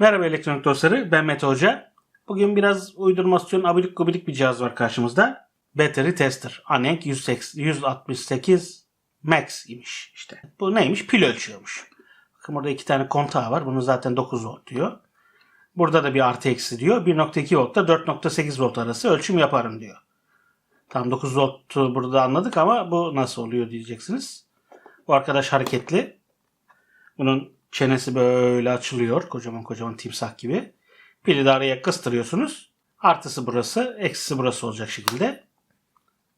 Merhaba elektronik dostları, ben Mete Hoca. Bugün biraz uydurmasyon abidik gubidik bir cihaz var karşımızda. Battery Tester. Anenk 180 168 Max imiş işte. Bu neymiş? Pil ölçüyormuş. Bakın burada iki tane kontağı var. Bunun zaten 9 volt diyor. Burada da bir artı eksi diyor. 1.2 voltla 4.8 volt arası ölçüm yaparım diyor. Tam 9 voltu burada anladık ama bu nasıl oluyor diyeceksiniz. Bu arkadaş hareketli. Bunun çenesi böyle açılıyor. Kocaman kocaman timsah gibi. Pili de araya kıstırıyorsunuz. Artısı burası, eksisi burası olacak şekilde.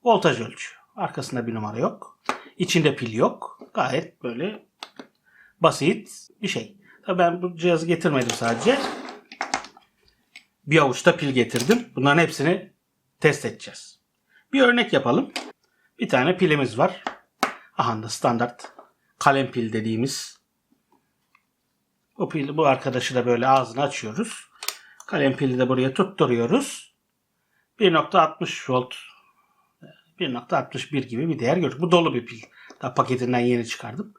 Voltaj ölçüyor. Arkasında bir numara yok. İçinde pil yok. Gayet böyle basit bir şey. Tabii ben bu cihazı getirmedim sadece. Bir avuçta pil getirdim. Bunların hepsini test edeceğiz. Bir örnek yapalım. Bir tane pilimiz var. Aha da standart kalem pil dediğimiz bu pil, bu arkadaşı da böyle ağzını açıyoruz. Kalem pili de buraya tutturuyoruz. 1.60 volt 1.61 gibi bir değer gördük. Bu dolu bir pil. Daha paketinden yeni çıkardım.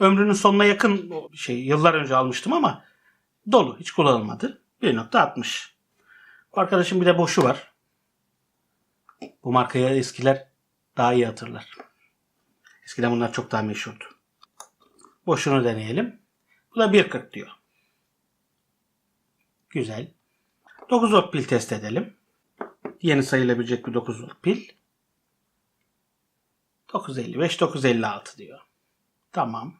Ömrünün sonuna yakın şey yıllar önce almıştım ama dolu. Hiç kullanılmadı. 1.60. Bu arkadaşın bir de boşu var. Bu markaya eskiler daha iyi hatırlar. Eskiden bunlar çok daha meşhurdu. Boşunu deneyelim. Bu da 1.40 diyor. Güzel. 9 volt pil test edelim. Yeni sayılabilecek bir 9 volt pil. 955, 956 diyor. Tamam.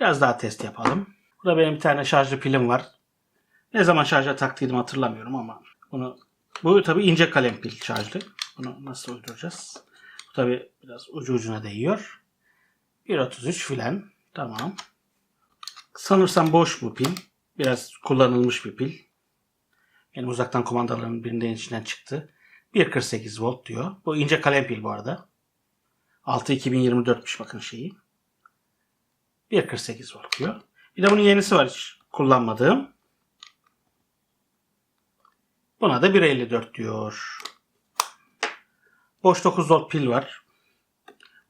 Biraz daha test yapalım. Burada benim bir tane şarjlı pilim var. Ne zaman şarja taktıydım hatırlamıyorum ama bunu bu tabi ince kalem pil şarjlı. Bunu nasıl uyduracağız? Bu tabi biraz ucu ucuna değiyor. 1.33 filan. Tamam. Sanırsam boş bu pil. Biraz kullanılmış bir pil. Benim uzaktan kumandaların birinden içinden çıktı. 1.48 volt diyor. Bu ince kalem pil bu arada. 6 2024'müş bakın şeyi. 1.48 volt diyor. Bir de bunun yenisi var hiç kullanmadığım. Buna da 1.54 diyor. Boş 9 volt pil var.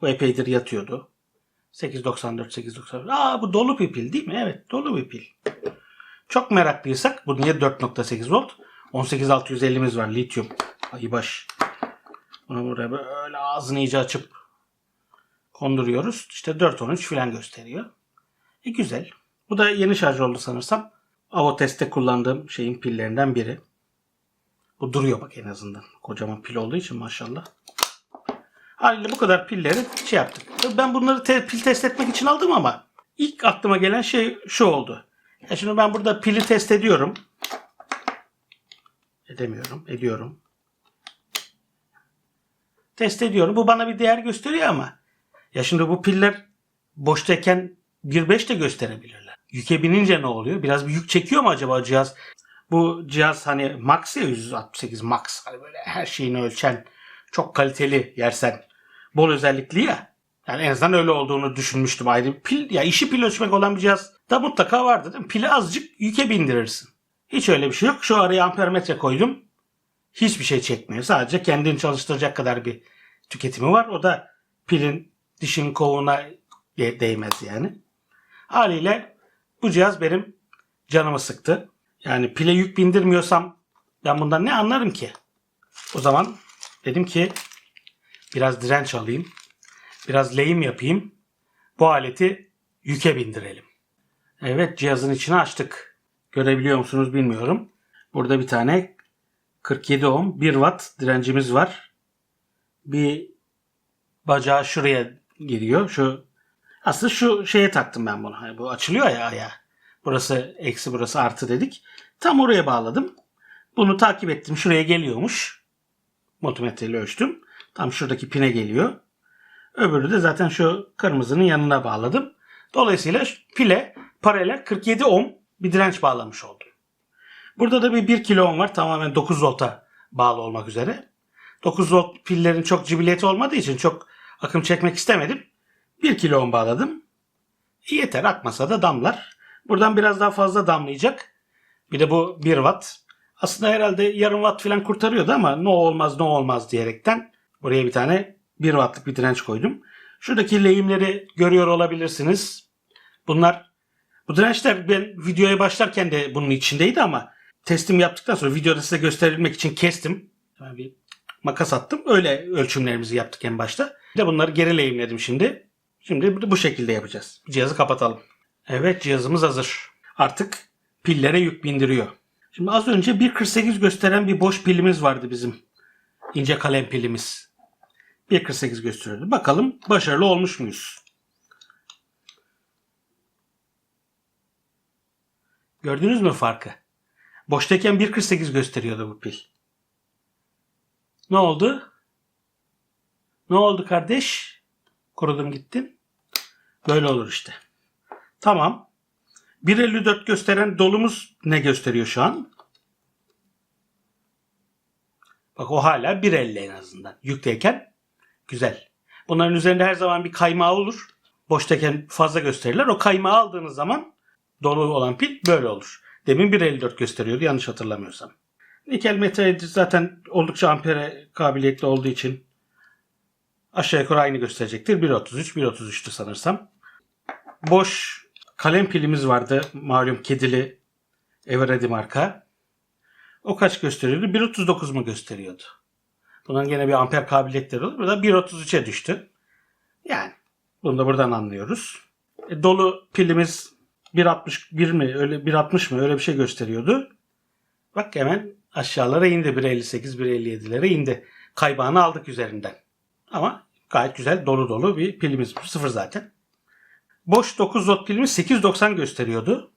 Bu epeydir yatıyordu. 894 894. Aa bu dolu bir pil değil mi? Evet dolu bir pil. Çok meraklıysak bu niye 4.8 volt? 18650'miz var lityum. Ay baş. Bunu buraya böyle ağzını iyice açıp konduruyoruz. İşte 413 falan gösteriyor. E güzel. Bu da yeni şarj oldu sanırsam. Avotest'te kullandığım şeyin pillerinden biri. Bu duruyor bak en azından. Kocaman pil olduğu için maşallah. Haliyle bu kadar pilleri şey yaptık. Ben bunları te- pil test etmek için aldım ama ilk aklıma gelen şey şu oldu. Ya şimdi ben burada pili test ediyorum. Edemiyorum. Ediyorum. Test ediyorum. Bu bana bir değer gösteriyor ama ya şimdi bu piller boştayken 1.5 de gösterebilirler. Yüke binince ne oluyor? Biraz bir yük çekiyor mu acaba cihaz? Bu cihaz hani Max ya 168 Max. Hani böyle her şeyini ölçen çok kaliteli yersen bol özellikli ya. Yani en azından öyle olduğunu düşünmüştüm ayrı. Pil, ya işi pil ölçmek olan bir cihaz da mutlaka vardı değil mi? Pili azıcık yüke bindirirsin. Hiç öyle bir şey yok. Şu araya ampermetre koydum. Hiçbir şey çekmiyor. Sadece kendini çalıştıracak kadar bir tüketimi var. O da pilin dişin kovuğuna de- değmez yani. Haliyle bu cihaz benim canımı sıktı. Yani pile yük bindirmiyorsam ben bundan ne anlarım ki? O zaman dedim ki biraz direnç alayım. Biraz lehim yapayım. Bu aleti yüke bindirelim. Evet cihazın içini açtık. Görebiliyor musunuz bilmiyorum. Burada bir tane 47 ohm 1 watt direncimiz var. Bir bacağı şuraya giriyor. Şu aslında şu şeye taktım ben bunu. Hani bu açılıyor ya ayağı. Burası eksi burası artı dedik. Tam oraya bağladım. Bunu takip ettim. Şuraya geliyormuş. Multimetreyle ölçtüm. Tam şuradaki pine geliyor. Öbürü de zaten şu kırmızının yanına bağladım. Dolayısıyla pile paralel 47 ohm bir direnç bağlamış oldum. Burada da bir 1 kilo ohm var. Tamamen 9 volta bağlı olmak üzere. 9 volt pillerin çok cibiliyeti olmadığı için çok akım çekmek istemedim. 1 kilo ohm bağladım. Yeter akmasa da damlar. Buradan biraz daha fazla damlayacak. Bir de bu 1 watt. Aslında herhalde yarım watt falan kurtarıyordu ama ne olmaz ne olmaz diyerekten buraya bir tane 1 wattlık bir direnç koydum. Şuradaki lehimleri görüyor olabilirsiniz. Bunlar Bu dirençler ben videoya başlarken de bunun içindeydi ama testim yaptıktan sonra videoda size gösterebilmek için kestim. Ben bir makas attım. Öyle ölçümlerimizi yaptık en başta. Bir de bunları geri lehimledim şimdi. Şimdi bu şekilde yapacağız. Cihazı kapatalım. Evet cihazımız hazır. Artık pillere yük bindiriyor. Şimdi az önce 1.48 gösteren bir boş pilimiz vardı bizim. İnce kalem pilimiz. 1.48 gösteriyordu. Bakalım başarılı olmuş muyuz? Gördünüz mü farkı? Boştayken 1.48 gösteriyordu bu pil. Ne oldu? Ne oldu kardeş? Kurudun gittin. Böyle olur işte. Tamam. 1.54 gösteren dolumuz ne gösteriyor şu an? Bak o hala 1.50 en azından. Yükteyken güzel. Bunların üzerinde her zaman bir kaymağı olur. Boştayken fazla gösterirler. O kaymağı aldığınız zaman dolu olan pil böyle olur. Demin 1.54 gösteriyordu yanlış hatırlamıyorsam. Nikel metal zaten oldukça ampere kabiliyetli olduğu için aşağı yukarı aynı gösterecektir. 1.33, 1.33'tü sanırsam. Boş kalem pilimiz vardı. Malum kedili Eveready marka. O kaç gösteriyordu? 1.39 mu gösteriyordu? Bunun gene bir amper kabiliyetleri olur. Burada 1.33'e düştü. Yani bunu da buradan anlıyoruz. E, dolu pilimiz 1.61 mi öyle 1.60 mı öyle bir şey gösteriyordu. Bak hemen aşağılara indi 1.58 1.57'lere indi. Kaybağını aldık üzerinden. Ama gayet güzel dolu dolu bir pilimiz. Sıfır zaten. Boş 9 volt pilimiz 890 gösteriyordu.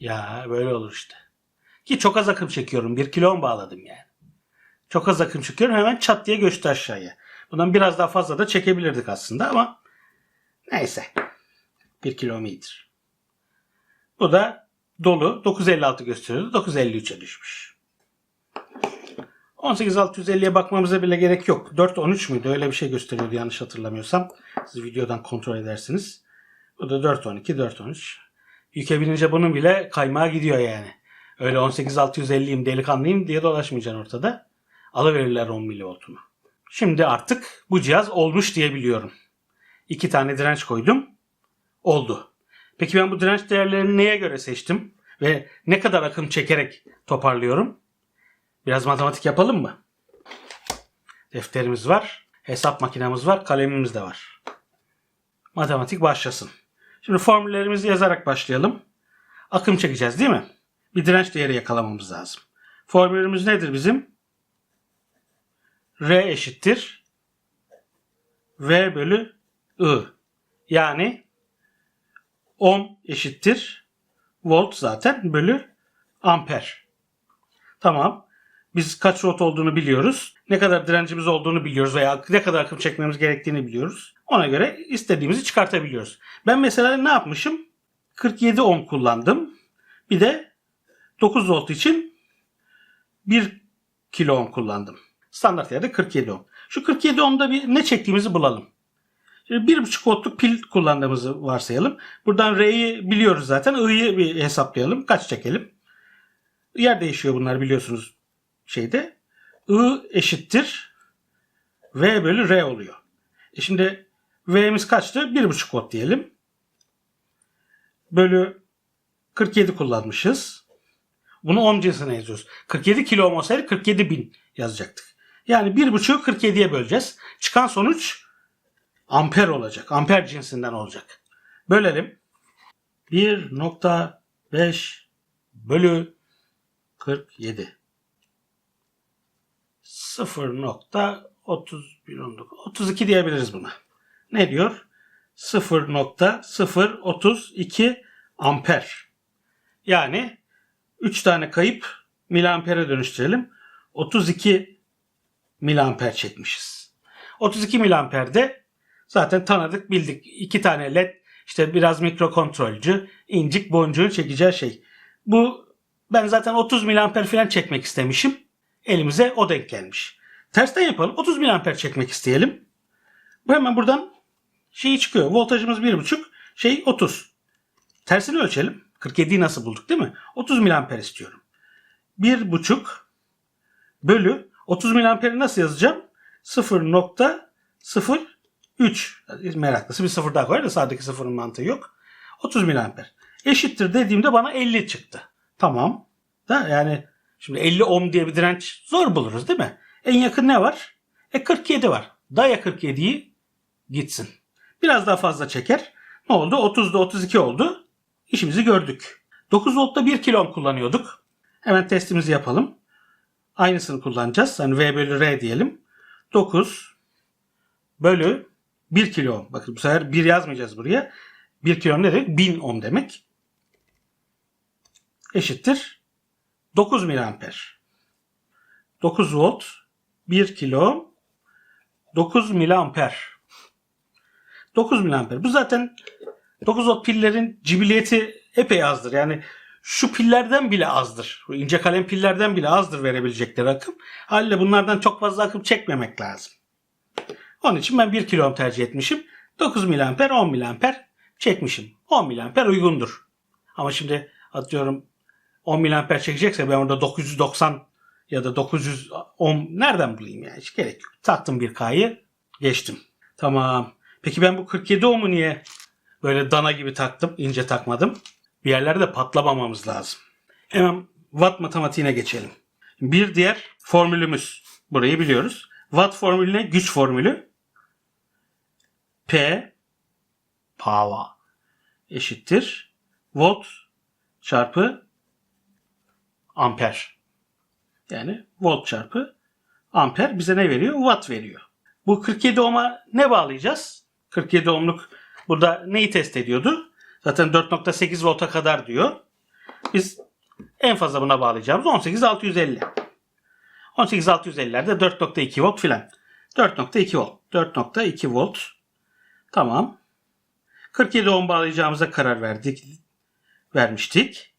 Ya böyle olur işte. Ki çok az akım çekiyorum. 1 kilo bağladım yani. Çok az akım çekiyorum. Hemen çat diye göçtü aşağıya. Bundan biraz daha fazla da çekebilirdik aslında ama neyse. 1 kilo iyidir. Bu da dolu. 956 gösteriyordu. 953'e düşmüş. 18650'ye bakmamıza bile gerek yok. 413 müydü? Öyle bir şey gösteriyordu yanlış hatırlamıyorsam. Siz videodan kontrol edersiniz. Bu da 412, 413. Yüke binince bunun bile kaymağı gidiyor yani. Öyle 18650'yim delikanlıyım diye dolaşmayacaksın ortada. Alıverirler 10 milivoltunu. Şimdi artık bu cihaz olmuş diyebiliyorum. İki tane direnç koydum. Oldu. Peki ben bu direnç değerlerini neye göre seçtim? Ve ne kadar akım çekerek toparlıyorum? Biraz matematik yapalım mı? Defterimiz var, hesap makinemiz var, kalemimiz de var. Matematik başlasın. Şimdi formüllerimizi yazarak başlayalım. Akım çekeceğiz değil mi? Bir direnç değeri yakalamamız lazım. Formülümüz nedir bizim? R eşittir V bölü I. Yani ohm eşittir volt zaten bölü amper. Tamam. Biz kaç volt olduğunu biliyoruz. Ne kadar direncimiz olduğunu biliyoruz veya ne kadar akım çekmemiz gerektiğini biliyoruz. Ona göre istediğimizi çıkartabiliyoruz. Ben mesela ne yapmışım? 47 ohm kullandım. Bir de 9 volt için 1 kilo ohm kullandım. Standart yerde 47 ohm. Şu 47 ohmda bir ne çektiğimizi bulalım. Şimdi 1,5 voltluk pil kullandığımızı varsayalım. Buradan R'yi biliyoruz zaten. I'yi bir hesaplayalım. Kaç çekelim? Yer değişiyor bunlar biliyorsunuz şeyde. I eşittir V bölü R oluyor. E şimdi V'miz kaçtı? 1,5 volt diyelim. Bölü 47 kullanmışız. Bunu ohm cinsine yazıyoruz. 47 kilo ohm olsaydı 47 bin yazacaktık. Yani 1,5'ü 47'ye böleceğiz. Çıkan sonuç amper olacak. Amper cinsinden olacak. Bölelim. 1.5 bölü 47. 0.31 32 diyebiliriz buna. Ne diyor? 0.032 amper. Yani 3 tane kayıp miliampere dönüştürelim. 32 miliamper çekmişiz. 32 miliamperde zaten tanıdık bildik. 2 tane led işte biraz mikrokontrolcü incik boncuğun çekeceği şey. Bu ben zaten 30 miliamper falan çekmek istemişim. Elimize o denk gelmiş. Tersten yapalım. 30 miliamper çekmek isteyelim. Bu hemen buradan şeyi çıkıyor. Voltajımız 1.5 şey 30. Tersini ölçelim. 47'yi nasıl bulduk değil mi? 30 miliamper istiyorum. 1.5 bölü 30 miliamperi nasıl yazacağım? 0.0 3 meraklısı bir sıfır daha koyar da sağdaki sıfırın mantığı yok. 30 miliamper. Eşittir dediğimde bana 50 çıktı. Tamam. Da yani şimdi 50 ohm diye bir direnç zor buluruz değil mi? En yakın ne var? E 47 var. Daya 47'yi gitsin. Biraz daha fazla çeker. Ne oldu? 30'da 32 oldu. İşimizi gördük. 9 voltta 1 kilo ohm kullanıyorduk. Hemen testimizi yapalım. Aynısını kullanacağız. Hani V bölü R diyelim. 9 bölü 1 kilo ohm. Bakın bu sefer 1 yazmayacağız buraya. 1 kilo ohm ne demek? 1000 ohm demek. Eşittir 9 miliamper. 9 volt 1 kilo ohm 9 miliamper. 9 miliamper. Bu zaten 9 volt pillerin cibiliyeti epey azdır. Yani şu pillerden bile azdır. Bu ince kalem pillerden bile azdır verebilecekleri akım. Haliyle bunlardan çok fazla akım çekmemek lazım. Onun için ben 1 kilo tercih etmişim. 9 miliamper 10 miliamper çekmişim. 10 miliamper uygundur. Ama şimdi atıyorum 10 miliamper çekecekse ben orada 990 ya da 900 ohm nereden bulayım yani hiç gerek yok. Taktım bir K'yı geçtim. Tamam. Peki ben bu 47 ohm'u niye böyle dana gibi taktım ince takmadım? Bir yerlerde patlamamamız lazım. Hemen watt matematiğine geçelim. Bir diğer formülümüz. Burayı biliyoruz. Watt formülüne güç formülü. P power eşittir volt çarpı amper. Yani volt çarpı amper bize ne veriyor? Watt veriyor. Bu 47 ohm'a ne bağlayacağız? 47 ohmluk burada neyi test ediyordu? Zaten 4.8 volta kadar diyor. Biz en fazla buna bağlayacağımız 18650. 18650'lerde 4.2 volt filan. 4.2 volt. 4.2 volt. Tamam. 47 ohm bağlayacağımıza karar verdik. Vermiştik.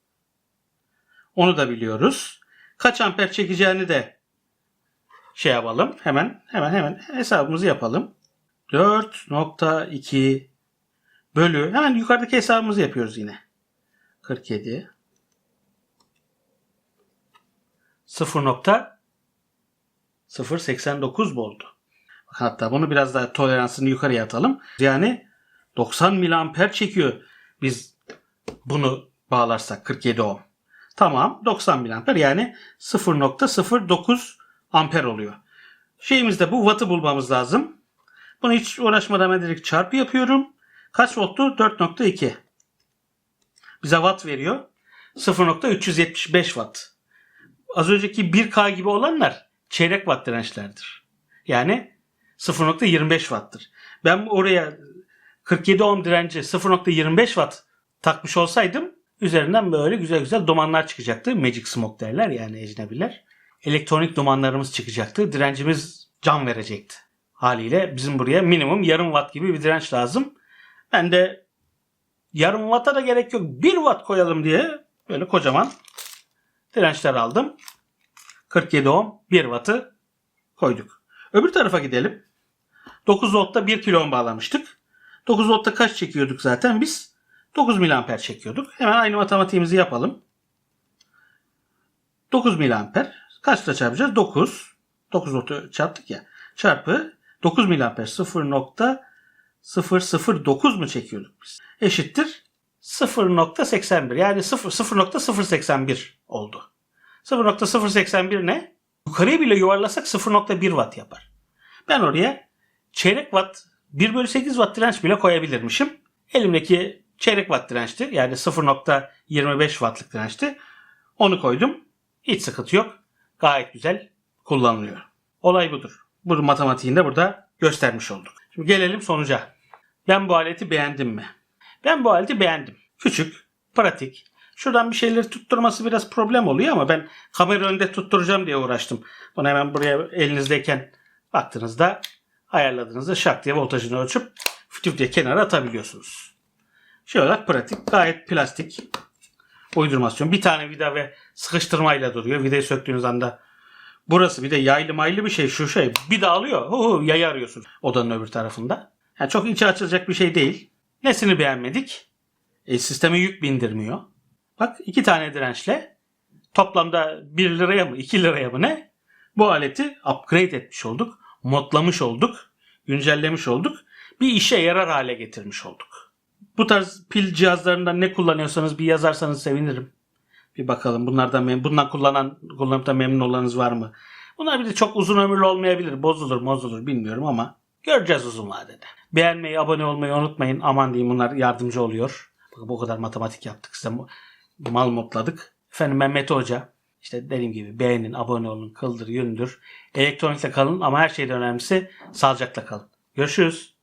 Onu da biliyoruz. Kaç amper çekeceğini de şey yapalım. Hemen hemen hemen hesabımızı yapalım. 4.2 bölü hemen yukarıdaki hesabımızı yapıyoruz yine. 47 0.089 oldu. Bakın hatta bunu biraz daha toleransını yukarıya atalım. Yani 90 miliamper çekiyor biz bunu bağlarsak 47 ohm. Tamam 90 miliamper yani 0.09 amper oluyor. Şeyimizde bu wattı bulmamız lazım. Bunu hiç uğraşmadan direkt çarpı yapıyorum. Kaç volttu? 4.2. Bize watt veriyor. 0.375 watt. Az önceki 1K gibi olanlar çeyrek watt dirençlerdir. Yani 0.25 watt'tır. Ben oraya 47 ohm direnci 0.25 watt takmış olsaydım üzerinden böyle güzel güzel dumanlar çıkacaktı. Magic smoke derler yani ecnebiler. Elektronik dumanlarımız çıkacaktı. Direncimiz can verecekti. Haliyle bizim buraya minimum yarım watt gibi bir direnç lazım. Ben de yarım watt'a da gerek yok. 1 watt koyalım diye böyle kocaman dirençler aldım. 47 ohm 1 watt'ı koyduk. Öbür tarafa gidelim. 9 voltta 1 kilo ohm bağlamıştık. 9 voltta kaç çekiyorduk zaten biz? 9 miliamper çekiyorduk. Hemen aynı matematiğimizi yapalım. 9 miliamper. Kaçla çarpacağız? 9. 9 voltu çarptık ya. Çarpı 9 miliamper 0.009 mu çekiyorduk biz? Eşittir 0.81 yani 0 0.081 oldu. 0.081 ne? Yukarıya bile yuvarlasak 0.1 watt yapar. Ben oraya çeyrek watt 1 bölü 8 watt direnç bile koyabilirmişim. Elimdeki çeyrek watt dirençti. Yani 0.25 wattlık dirençti. Onu koydum. Hiç sıkıntı yok. Gayet güzel kullanılıyor. Olay budur. Bu matematiğini de burada göstermiş olduk. Şimdi gelelim sonuca. Ben bu aleti beğendim mi? Ben bu aleti beğendim. Küçük, pratik. Şuradan bir şeyleri tutturması biraz problem oluyor ama ben kamera önünde tutturacağım diye uğraştım. Bunu hemen buraya elinizdeyken baktığınızda ayarladığınızda şak diye voltajını ölçüp fütür diye kenara atabiliyorsunuz. Şey olarak pratik, gayet plastik uydurmasyon. Bir tane vida ve sıkıştırmayla duruyor. Vidayı söktüğünüz anda burası bir de yaylı maylı bir şey şu şey bir dağılıyor. Hu hu yayı arıyorsun odanın öbür tarafında. Yani çok içi açılacak bir şey değil. Nesini beğenmedik? E, sisteme yük bindirmiyor. Bak iki tane dirençle toplamda 1 liraya mı 2 liraya mı ne? Bu aleti upgrade etmiş olduk. Modlamış olduk. Güncellemiş olduk. bir işe yarar hale getirmiş olduk. Bu tarz pil cihazlarından ne kullanıyorsanız bir yazarsanız sevinirim. Bir bakalım bunlardan mem bundan kullanan kullanıp da memnun olanınız var mı? Bunlar bir de çok uzun ömürlü olmayabilir. Bozulur bozulur bilmiyorum ama göreceğiz uzun vadede. Beğenmeyi, abone olmayı unutmayın. Aman diyeyim bunlar yardımcı oluyor. Bakın bu kadar matematik yaptık size mal modladık. Efendim ben Mete Hoca. İşte dediğim gibi beğenin, abone olun, kıldır, yüründür. Elektronikle kalın ama her şeyden önemlisi sağlıcakla kalın. Görüşürüz.